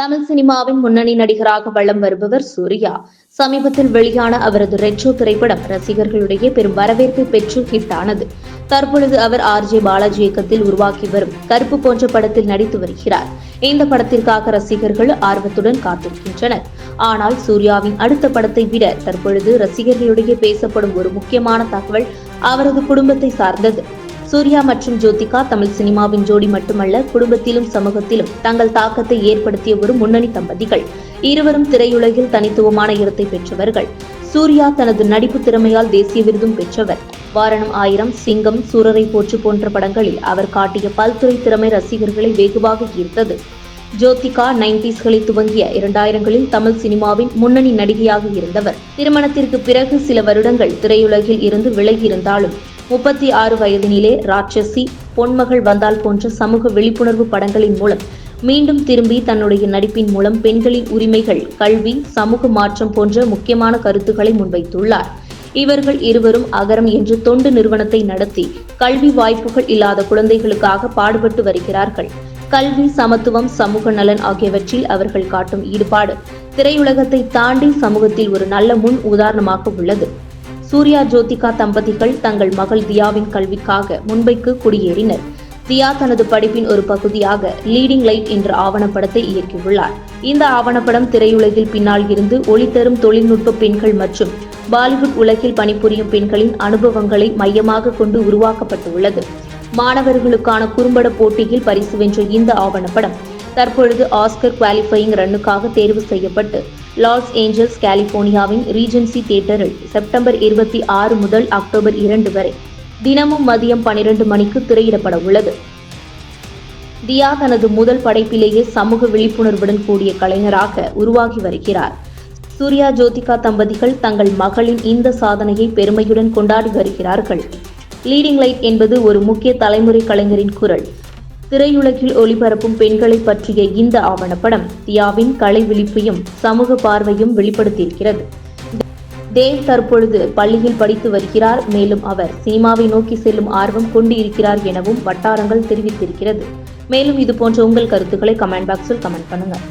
தமிழ் சினிமாவின் முன்னணி நடிகராக வலம் வருபவர் சூர்யா. சமீபத்தில் வெளியான அவரது ரெட்ரோ திரைப்படம் ரசிகர்களிடையே பெரும் வரவேற்பை பெற்று ஹிட் ஆனது தற்பொழுது அவர் ஆர்ஜே பாலாஜி இயக்கத்தில் உருவாக்கி வரும் கருப்பு போன்ற படத்தில் நடித்து வருகிறார். இந்த படத்திற்காக ரசிகர்கள் ஆர்வத்துடன் காத்திருக்கின்றனர். ஆனால் சூர்யாவின் அடுத்த படத்தை விட தற்பொழுது ரசிகர்களிடையே பேசப்படும் ஒரு முக்கியமான தகவல் அவரது குடும்பத்தை சார்ந்தது. சூர்யா மற்றும் ஜோதிகா தமிழ் சினிமாவின் ஜோடி மட்டுமல்ல குடும்பத்திலும் சமூகத்திலும் தங்கள் தாக்கத்தை ஏற்படுத்திய ஒரு முன்னணி தம்பதிகள். இருவரும் திரையுலகில் தனித்துவமான இடத்தை பெற்றவர்கள். சூர்யா தனது நடிப்பு திறமையால் தேசிய விருதும் பெற்றவர். வாரணம் ஆயிரம் சிங்கம் சூரரை போற்று போன்ற படங்களில் அவர் காட்டிய பல்துறை திறமை ரசிகர்களை வெகுவாக ஈர்த்தது. ஜோதிகா நைன்டிஸ்களில் துவங்கிய இரண்டாயிரங்களில் தமிழ் சினிமாவின் முன்னணி நடிகையாக இருந்தவர். திருமணத்திற்கு பிறகு சில வருடங்கள் திரையுலகில் இருந்து விலகி இருந்தாலும் முப்பத்தி ஆறு வயதினிலே ராட்சசி பொன்மகள் வந்தால் போன்ற சமூக விழிப்புணர்வு படங்களின் மூலம் மீண்டும் திரும்பி தன்னுடைய நடிப்பின் மூலம் பெண்களின் உரிமைகள் கல்வி சமூக மாற்றம் போன்ற முக்கியமான கருத்துக்களை முன்வைத்துள்ளார். இவர்கள் இருவரும் அகரம் என்று தொண்டு நிறுவனத்தை நடத்தி கல்வி வாய்ப்புகள் இல்லாத குழந்தைகளுக்காக பாடுபட்டு வருகிறார்கள். கல்வி சமத்துவம் சமூக நலன் ஆகியவற்றில் அவர்கள் காட்டும் ஈடுபாடு திரையுலகத்தை தாண்டி சமூகத்தில் ஒரு நல்ல முன் உதாரணமாக உள்ளது. சூர்யா ஜோதிகா தம்பதிகள் தங்கள் மகள் தியாவின் கல்விக்காக மும்பைக்கு குடியேறினர். தியா தனது படிப்பின் ஒரு பகுதியாக லீடிங் லைட் என்ற ஆவணப்படத்தை இயக்கியுள்ளார். இந்த ஆவணப்படம் திரையுலகில் பின்னால் இருந்து ஒளித்தரும் தொழில்நுட்ப பெண்கள் மற்றும் பாலிவுட் உலகில் பணிபுரியும் பெண்களின் அனுபவங்களை மையமாக கொண்டு உருவாக்கப்பட்டுள்ளது. மாணவர்களுக்கான குறும்பட போட்டியில் பரிசு வென்ற இந்த ஆவணப்படம் தற்பொழுது ஆஸ்கர் குவாலிஃபையிங் ரன்னுக்காக தேர்வு செய்யப்பட்டு லாஸ் ஏஞ்சல்ஸ் கலிபோர்னியாவின் ரீஜென்சி தியேட்டரில் செப்டம்பர் இருபத்தி ஆறு முதல் அக்டோபர் இரண்டு வரை தினமும் மதியம் பனிரெண்டு மணிக்கு திரையிடப்பட உள்ளது. தியா தனது முதல் படைப்பிலேயே சமூக விழிப்புணர்வுடன் கூடிய கலைஞராக உருவாகி வருகிறார். சூர்யா ஜோதிகா தம்பதிகள் தங்கள் மகளின் இந்த சாதனையை பெருமையுடன் கொண்டாடி வருகிறார்கள். லீடிங் லைட் என்பது ஒரு முக்கிய தலைமுறை கலைஞரின் குரல். திரையுலகில் ஒளிபரப்பும் பெண்களை பற்றிய இந்த ஆவணப்படம் தியாவின் கலை விழிப்பையும் சமூக பார்வையும் வெளிப்படுத்தியிருக்கிறது. தேவ் தற்பொழுது பள்ளியில் படித்து வருகிறார். மேலும் அவர் சினிமாவை நோக்கி செல்லும் ஆர்வம் கொண்டு இருக்கிறார் எனவும் வட்டாரங்கள் தெரிவித்திருக்கிறது. மேலும் இது போன்ற உங்கள் கருத்துக்களை கமெண்ட் பாக்ஸில் கமெண்ட் பண்ணுங்கள்.